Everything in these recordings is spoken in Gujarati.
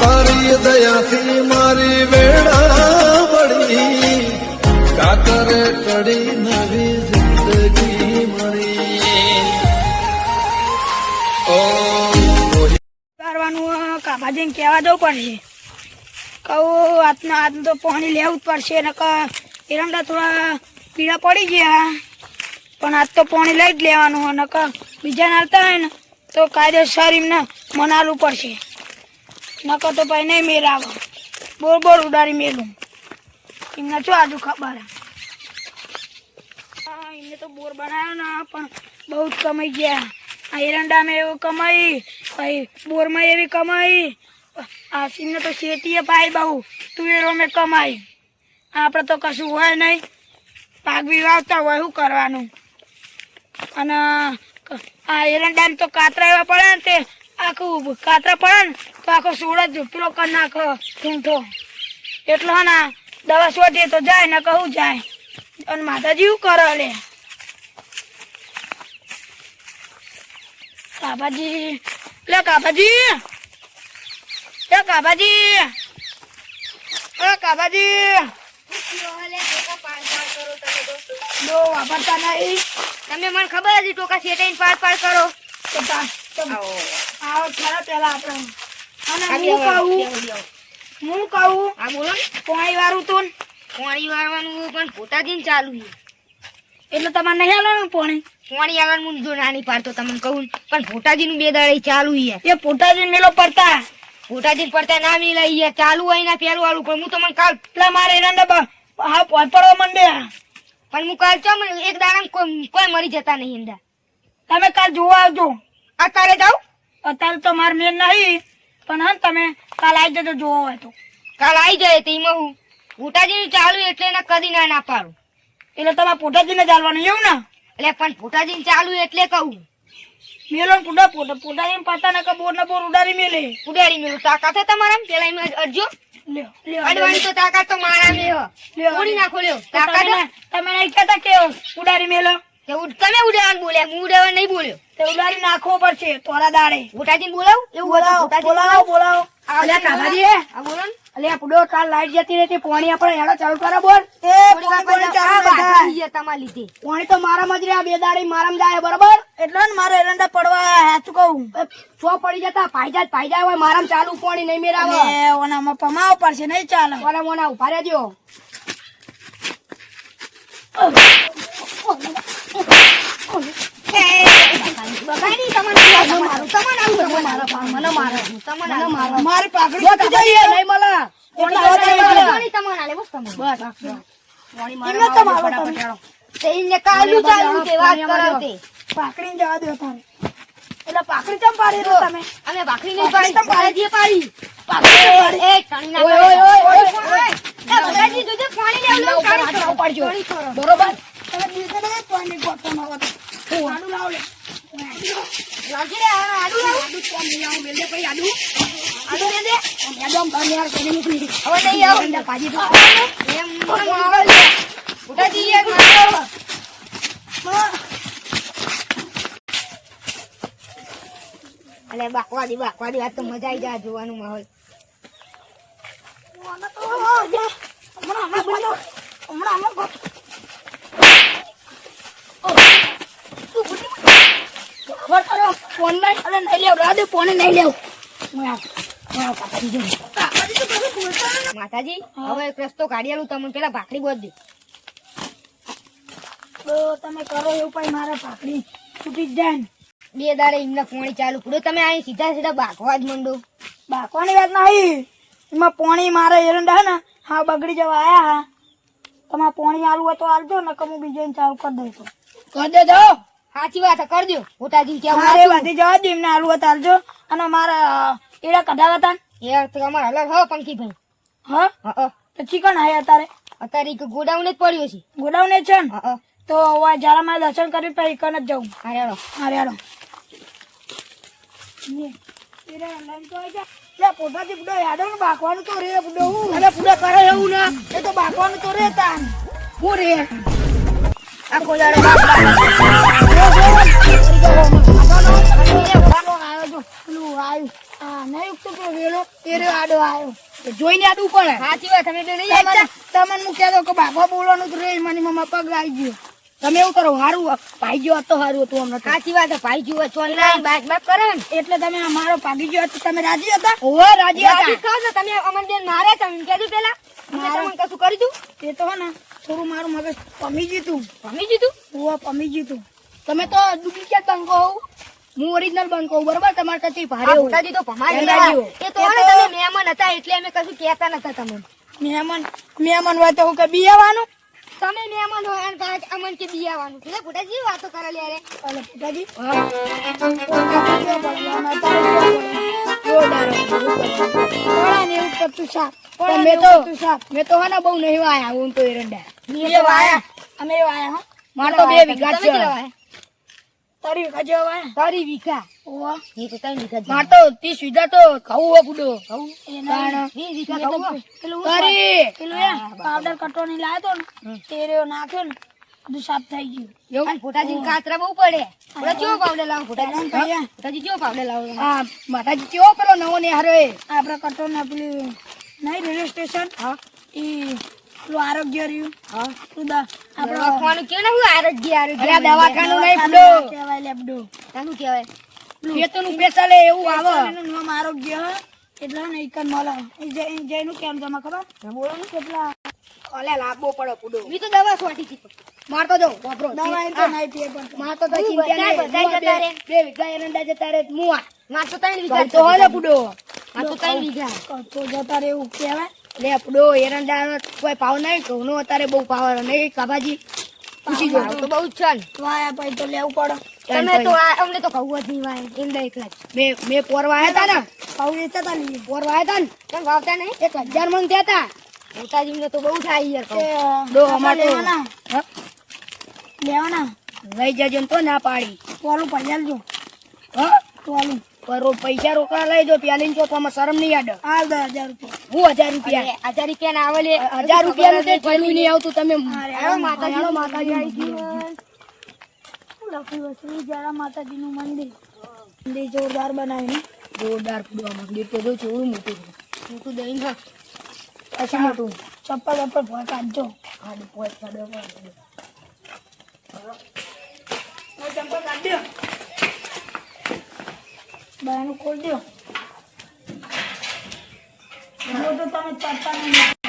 તારી દયાથી મારી વેળા વળી કાતરે કડી નવી જિંદગી મળી. કાબાજીને કહેવા જવું પડશે કહું આજના આજ તો પાણી લેવું જ પડશે ને એરંડા થોડા પીળા પડી ગયા. પણ આજ તો પાણી લઈ જ લેવાનું નક બીજાને આવતા હોય ને તો કાયદેસર એમને મનાવવું પડશે. નકર તો ભાઈ નહીં મેળ આવે બોર બોર ઉડાડી મેલું. એમને શું આજુ ખબર એમને તો બોર બનાવ્યો ને, પણ બહુ જ કમાઈ ગયા. આ એરંડામાં એવું કમાઈ પછી બોરમાં એવી કમાઈ. આ સિંહને તો શેતીએ પાઈ બહુ. તુવેરો મેં કમાઈ. આપણે તો કશું હોય નહીં. પાક બી વાવતા હોય, શું કરવાનું? અને આ એરંડાને તો કાતરા એવા પડે ને તે. આખું કાતરા પડે ને તો આખો સુરત પેલો કરી નાખો ઠૂંઠો એટલો ના દવા શોધીએ તો જાય, ને કહું જાય. અને માતાજી શું કરે લે? કાબાજી લે કાબાજી લે કાબાજી લે કાબાજી લો વાપરતા નહીં. તમે મને ખબર હતી ટોકા શેટાઈને પાર પાર કરો. તો તા- તો આવો. ખરા પહેલા આપણે અને હું કહું. હું કહું આ બોલો ને. પાણી વાળું તું ને, પાણી વાળવાનું પણ પોતાથી ચાલુ છે. એટલે તમારે નહીં હાલવાનું પોણી? પોણી આવવાનું હું જો નાની પાડતો તમને કહું પણ ભોટાજીનું બે દાડે ચાલુ છે. એ પોટાજી મેલો પડતા. પોટાજી પડતા ના મિલાઈ યાર ચાલુ હોય ના પેલું વાળું પણ હું તમને કાલ પેલા મારે એરંડા બ- હા પડવા માંડે. પણ હું કાલ ચમ એક દાડા કોઈ મરી જતા નહીં અંદર તમે કાલ જોવા આવજો. અત્યારે જાઉં અત્યારે તો મારે મેન નહીં પણ હા તમે કાલ આવી જજો જોવા હોય તો. કાલ આવી જાય તો એમાં હું ભોટાજીનું ચાલુ એટલે એને કદી ના ના પાડું. એટલે તમારે પોટાજીને ચાલવાનું એવું ને? એટલે પણ પોટાજીને ચાલુ એટલે કહું. મેલો ને પોટા પોટાજીને પાતા ના બોર ને બોર ઉડાડી મેલે. ઉડાડી મેલું. તાકાત છે તમારા પેલા એમ અડજો અડવાની તો તાકાત તો મારા મે. હે. નાખો લ્યો. તાકાત તમે હે? ના- તમે નહીં કહેતા કે ઉડાડી મેલો. તમે ઉડાડવાનું બોલ્યા હું ઉડાડવાનું નહીં બોલ્યો. તે ઉડાડી નાખવો પડશે તોરા દાડે. ભોટાજીને બોલાવું. એવું બોલાવો બોલાવો બોલાવો. અલ્યા કાકાજી આ બોલો અલ્યા પુડો કાલ લાઈટ જતી રહી પાણી આપણે હેડો ચાલુ કરો બોલ. એ પાણી તમારા લીધે. પાણી તો મારા મજરે આ બે દાડી મારા જાય બરોબર? એટલે ને મારે એરંડા પડવા હાચું કહું. સો પડી જતા ફાયદા જ હોય મારામાં ચાલુ પાણી નહીં મેરાવે. ઓનામાં પમાવ પડશે નહીં ચાલે. ઓના મોના ઊભા રહેજો. મારું તમારે તમારે પાકડી જવા દો તમે. એટલે પાકડી કેમ પાડી દો તમે? અમે પાકડી નહીં પાડી તમે પાડી? પાડી? પાકડી એ કણી ના ઓય ઓય ઓય એ બધાજી જોજે પાણી લેવ લો કાઢી પાડજો બરોબર? તમે બીજે ને પાણી ગોતો ન હોત આડુ લાવ લે. લાગી રે આડુ આડુ કોમ લાવ મેલે ભાઈ આડુ. આડુ લે દે. મેડમ તમે યાર કેને નીકળી હવે નહીં આવ. ને પાજી તો એમ મારે ઉઠાજી એક મારો અને બાકવા દી બાકવા વાત તો મજા આવી જાય જોવાનું માહોલ. ફોન નહીં લેવ માતાજી હવે એક રસ્તો કાઢી આલું તમે પેલા ભાખરી બોજ તમે કરો એવું પણ મારા ભાખરી છૂટી જ જાય બે દાડે એમને પોણી ચાલુ પૂરો તમે અહીં સીધા સીધા ભાગવા જ મંડો. બાકવાની વાત નહીં. એમાં પોણી મારે એરંડા હે ને હા બગડી જવા આયા હા. તમારે પોણી આલુ હોય તો આલજો ને હું બીજે ચાલુ કરી દઈશું કરી દેજો સાચી વાત કરજો કર દો. કેવું મારે વાંધી જવા દે એમને આલુ હોય તો આલજો. અને મારા એડા કઢાવા હતા એ તો અમારે અલગ હો પંખીભાઈ. હા? હા તો ચિકન આયા અત્યારે? અત્યારે ગોડાઉન જ પડ્યો છે. ગોડાઉને છે ને? તો જરા મારે દર્શન કરી પછી કન જ જવું હારે હેડો. હારે હાલો. પોતાથી બુડો યાદો ને તો રે બુડો અને પૂરા એ તો બાકવાનું તો રે હું રે આખો જાડે જોઈને આડું પડે સાચી. વાત તમે તમને હું કહેતો કે બાપા બોલવાનું તો રે મને મમ્મા પગ આવી ગયો. તમે એવું કરો હારું ભાઈ ગયો તો હારું હતું અમને સાચી વાત ભાઈ જુઓ છો બાઈક બાઈક કરે ને. એટલે તમે અમારો ભાગી ગયો તો તમે રાજી હતા? ઓવે રાજી હતા. કહો તમે અમન બેન મારે તમે કીધું પેલા. મેં કશું કરી દઉં? તો હે ને થોડું મારું મગજ પમી જીતું પમી જીતું હું પમી જીતું તમે તો ડુપ્લિકેટ બંકો હોઉં. હું ઓરિજિનલ બંકો બરોબર? તમારે કચી ભારે હોઉં. તો ભમાઈ. એ તો તમે મહેમાન હતા એટલે અમે કશું કહેતા નતા તમને. મહેમાન મહેમાન હોય તો હું કે બીયાવાનું તમે મહેમાન હોય અને પાછા અમન કે બિયાવાનું એટલે ભોટાજી વાતો કરે લે રે. ઓલે. થોડા ને એવું કરતું સાપ પણ મેં તો મેં તો હે બહુ નહીં વાયા હું તો એરંડા વાયા. અમે વાયા હો. મારે તો બે વિઘાટ છે? તારી વીઘા જેવા તારી વીઘા? ઓવા એ તો તારી વીઘા જ તો ત્રીસ વીઘા તો ખાવું હો બુડો એના તાણ. વીસ વીઘા મેં તો પેલું તારી! પેલું એ પાવડર કટોની લાયો તો ને તેરેયો નાખ્યો ને બધું સાફ થઈ ગયું. એવું? ફોટાજી કાતરા બહુ પડે. ભોટા કેવો પાવડે લાવો? ફોટાજી ફોટાજી કેવો પાવડર લાવો? હા માતાજી કેવો પેલો નવો ને હારે આપડે કટોના પેલું નહીં રેલવે સ્ટેશન? હા. ઈ પેલું આરોગ્ય રહ્યું? હા. તું દા- આપણે લખવાનું કે ને હું આરોગ્ય આરોગ્ય અરે દવાખાનું નહીં બુડો કહેવાય લેબડો? તાનું કહેવાય. ખેતોનું પેસાલે એવું આવે. એનું નામ આરોગ્ય. એટલે ને ઈ કન મળે. ઈ જે- જેનું કેમ જમા ખબર? બોલો ને. કેટલા? અલે લાગવો પડે બુડો મી તો દવા છોટી હતી. માર તો જો વાપરો. દવા એમ તો નહીં પીએ પણ. માર તો ચિંતા નહીં. બધાય જતા રે બે વીઘા એરંડા જતા રહે હું આ. માર તો ઘઉં તો હોય ને માર તો ત્રણ વીઘા કચ્છો જતા રહેવું કહેવાય. લે આપડો એરંડા કોઈ ભાવ નહીં ઘઉં નો અત્યારે બહુ ભાવ નહીં કાબાજી પૂછી જો તો બહુ જ છે ને. વાયા પછી તો લેવું પડે. તમે તો અમને તો કહું જ નહીં વાય. એમ દઈ એકલા જ. મેં મેં પોરવા આવ્યા હતા ને? ભાવ હતા ને પોરવા આવ્યા હતા ને? તમે વાવતા નહીં? એક હજાર મન થયા હતા મોટાજીને તો બહુ થાય યાર. દો અમાર તો- લેવાના? લઈ જજો તો ના પાડી. પોલું પૈયાલજો હા? પોલું પર પૈસા રોકડા લઈ જો પ્યાલીન જો તો આમાં શરમ નહીં આડે. હાલ દસ હજાર રૂપિયા. હું હજાર રૂપિયા. હજાર રૂપિયા ના આવે હજાર રૂપિયા નું થેલું નહીં આવતું તમે માતાજી. માતાજી આવી શું લખ્યું હશે ઈ મંદિર. મંદિર જોરદાર બનાવ્યું જોરદાર મંદિર તો જો કેવડું મોટું મોટું દઈ હા. અચ્છા મોટું? ચપ્પલ ચપ્પલ ભોય કાઢજો. આડું પોચ કાઢો ચપ્પલ કાઢ દો બહારનું ખોલ દો તો તમે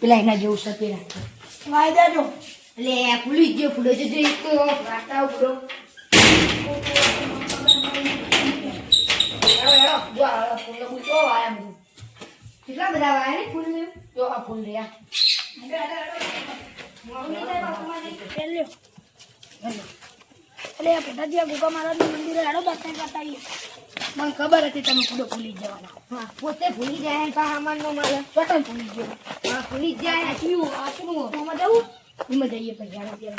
પેલા એના જેવું છે રાખે. વાયદા જો લે ભૂલી ગયો ભૂલો જજો એક તો રાતા પૂડો હેડો હેડો જો આ ફૂલ બુલ જો આયા બધું કેટલા બધા વાયા ને ફૂલ ને જો આ ફૂલ રહ્યા એટલે આ પેટાજી આ ગોગા મહારાજનું મંદિર હેડો કરતા આવીએ. મને ખબર હતી તમે પૂડો ભૂલી જવાના. હા પોતે ભૂલી જાય ને પાછા અમને ન મળે? ચોટન ભૂલી ગયો. હા ભૂલી જાય ને શું આ શું એમાં જવું? એમાં જઈએ પછી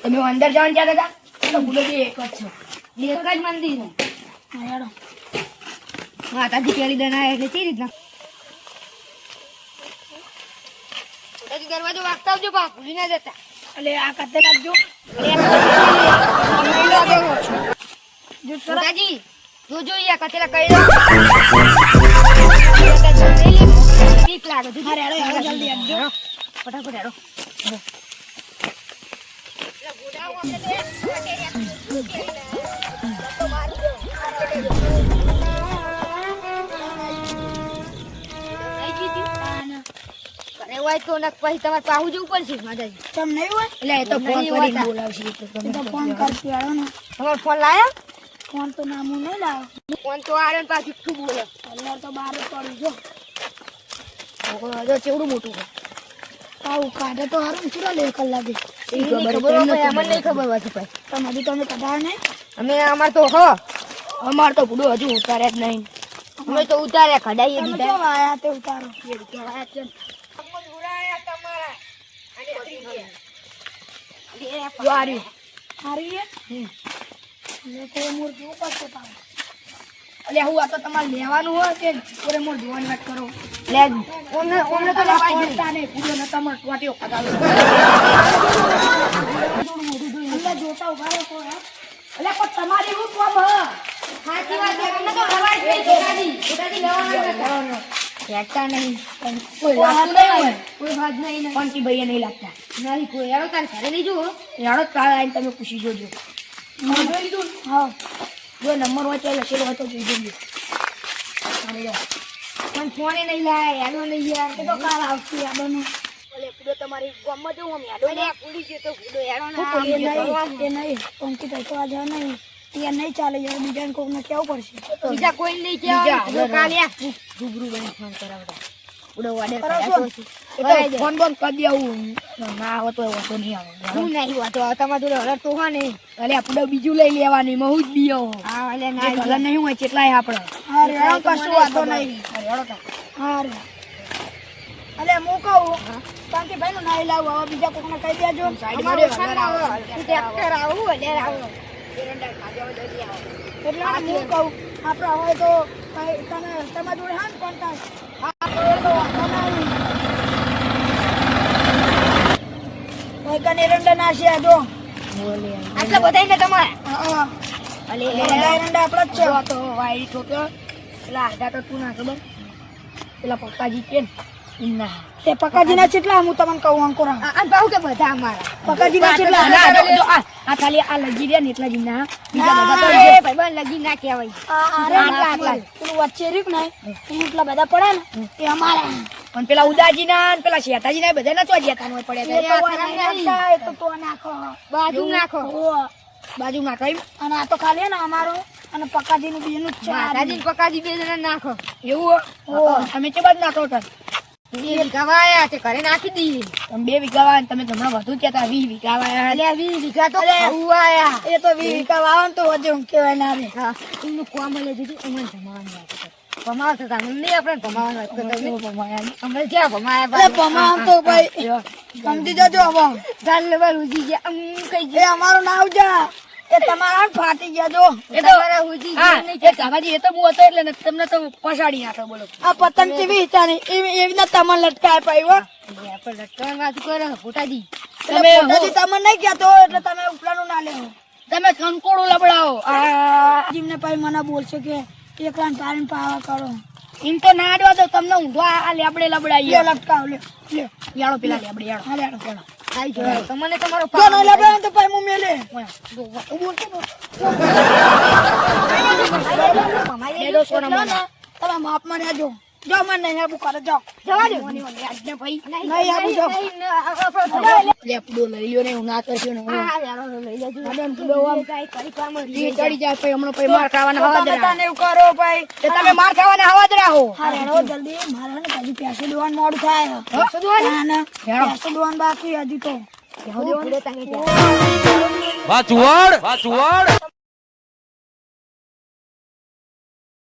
તમે અંદર જવાનું ક્યાં હતા તો ભૂલો બી એક જ છે. એક જ મંદિર છે. હા, તાજી માતાજી કેરી દના એટલે તે રીતના. દરવાજો વાગતા આવજો બા ભૂલી ના જતા. એટલે આ કાતે રાખજો. જો સર માતાજી જોજો યા કચેલા કઈ ઠીક લાગે હેડો, જલ્દી આપજો. ફટાફટ હેડો ઘરે હોય તો પછી તમારે પાહુ જવું પડશે માતાજી. તમ નહીં હોય? એટલે એ તો ફોન કરીને બોલાવશે તો ફોન કરતી હેડો ને. તમારો ફોન લાયા? ફોન તો નામું નહીં લાવો ફોન તો આરે ને પાછી ખૂબ બોલે? અંદર તો બહાર પડી જો ચેવડું મોટું હોય આવું કાઢે તો હારું ચૂડા લે કલાકે. અમને નહીં ખબર વાંચી તમે કઢાય નહીં અમે અમાર તો હ અમાર તો ભૂડું હજુ ઉતારે જ નહીં. અમે તો ઉતાર્યા કઢાઈએ ઉતારો? હારી. હું આ તો તમારે લેવાનું હોય કે પૂરે મોર જોવાની વાત કરો? લે ઓમને ઓમને તો લેવાય નહીં. નહીં પૂરો ન તમારે. ટોટીઓ ખટાવે અંદર જોતા ઊભા રહો કોઈ, હા? અલ્યા પણ તમારી હું કોમ સાચી વાત છે તમને તો લેવાય જ નહીં ઉતારી ઉતારી લેવાના. ફેંકતા નહીં પણ કોઈ લાગતું નહીં. હોય કોઈ વાત નહીં પણ કે ભાઈએ નહીં લાગતા. નહીં કોઈ યાર તારે ઘરે નહીં જુઓ. યાડો કાલ આવીને તમે પૂછી જોજો? હા જો નંબર વચ્ચે તો લખેલો હતો જોઈ જોજો. પણ ફોને નહીં લાયા યાદો નહીં યાર. તો કાલ આવશે યાદોનું તમારી ગામમાં જવું આમ યાડો અરે આ તો ભૂડો યારો નહીં એ નહીં. પંકિત તો નહીં. એ નહીં ચાલે યાર બીજાને કોઈને કેવું પડશે. બીજા કોઈ નહીં કહેવાય. કાલે રૂબરૂ બની ફોન કરાવતા. ફોન બોન કરી દેવું ના આવે તો વાંધો નહીં આવે. હું નહીં વાતો તમારે જોડે હલર તો હા નહીં અલે આપણે બીજું લઈ લેવાની હું જ બીયો હા એટલે ના કલર નહીં હોય કેટલાય આપણે. હા કશું વાંધો નહીં. હા અલે હું કહું પંકી ભાઈ નું નાઈ લાવું. હવે બીજા કોકને કહી દેજો. ટ્રેક્ટર આવું. એટલે આવું. એટલે હું કહું આપણે હોય તો તમે તમે જોડે હા ને કોન્ટેક્ટ હા તો એ તો વાંધો નહીં. કોઈ કને એરંડા જો. આટલા બધા ને તમારે? હા અલે એરંડા આપણા જ છે. તો વાઈટ ઠોક્યો. પેલા આધા તો તું ના ખબર. પેલા પપ્પાજી કે ને તે પકાજીના કેટલા હું તમને કહું અંકુરા આ ભાવ કે બધા અમારા પકાજીના કેટલા ના, આ ખાલી આ લગી રહ્યા ને એટલા જ ના બીજા બધા તો એ ભાઈબંધ લગી ના કહેવાય આરે આટલા આટલા પેલું વચ્ચે રહ્યું ને એટલા બધા પડે ને એ અમારા પણ પેલા ઉદાજી ના પેલા શેતાજી ના બધા ના તો જતા હોય પડે તો નાખો બાજુ નાખો બાજુ નાખો અને આ તો ખાલી ને અમારું અને પકાજી ને પકાજી બે જણા નાખો એવું અમે તમે કે બાદ નાખો બે વીઘા વાયા છે ઘરે નાખી દઈએ તમે બે વીઘા વાળા તમે હમણાં વધુ કહેતા વીસ વીઘા વાળા એટલે વીસ વીઘા તો વાયા. એ તો વી વીઘા વાવો ને તો વધે હું કહેવાય ના રે. હા એમનું કોમ લઈ દીધું અમને ભમાવાની વાત કરો ભમાવતા હતા અમને નહીં આપણે ભમાવાની વાત કરતા અમને ક્યાં ભમાયા અરે તો ભાઈ સમજી જજો હવે ચાલ ગયા અમ કઈ ગયા. અમારું નામ જા. એ તમારા ફાટી ગયા જો. એ તમારા ઉજી ગયા હા નહીં એ કામાજી એ તો હું હતો એટલે તમને તો પછાડી નાખો બોલો. આ પતંગ કેવી હિચાની એવી એવી ના તમને લટકાય પાઈ હો. આપણે લટકવાની વાત કરો ફોટાજી. તમે પોતાથી તમને નહીં કહેતો એટલે તમે ઉપલાનું ના લેવો. તમે કંકોડું લબડાવો. આ જીમને પાઈ મને બોલશે કે એકલા પાડીને પાવા કરો એમ તો ના અડવા દો તમને ઊંધો આ લેબડે લબડાઈએ. લટકાવ લે લ્યો. યાળો પેલા લેબડે યાળો. હા તમને તમારો નહીં લટકાવ તો ભાઈ હું મેલે બે દો સોના ના મને ના તમે માપમાં રહેજો જો મને નહીં આબુ કરે જાઓ જવા દે આજને ભાઈ. નહીં આબુ જાઓ લેપડો લઈ લ્યો ને હું ના કરશો ને હા. યાર લઈ લેજો આડન પેલો આમ. કઈ કઈ કામ જ ચડી જાય પછી હમણાં પછી માર ખાવાના હવા જ તમે એવું કરો ભાઈ. તે તમે માર ખાવાના હવા જ રાખો હા રેડો જલ્દી. મારે ને હજી પેસે દોવાનું મોડું થાય. પેસો દોવાનું? ના ના. હેડો. પેસે બાકી હજી તો. હું તને ત્યાં. વાચુવાડ? વાચુવાડ?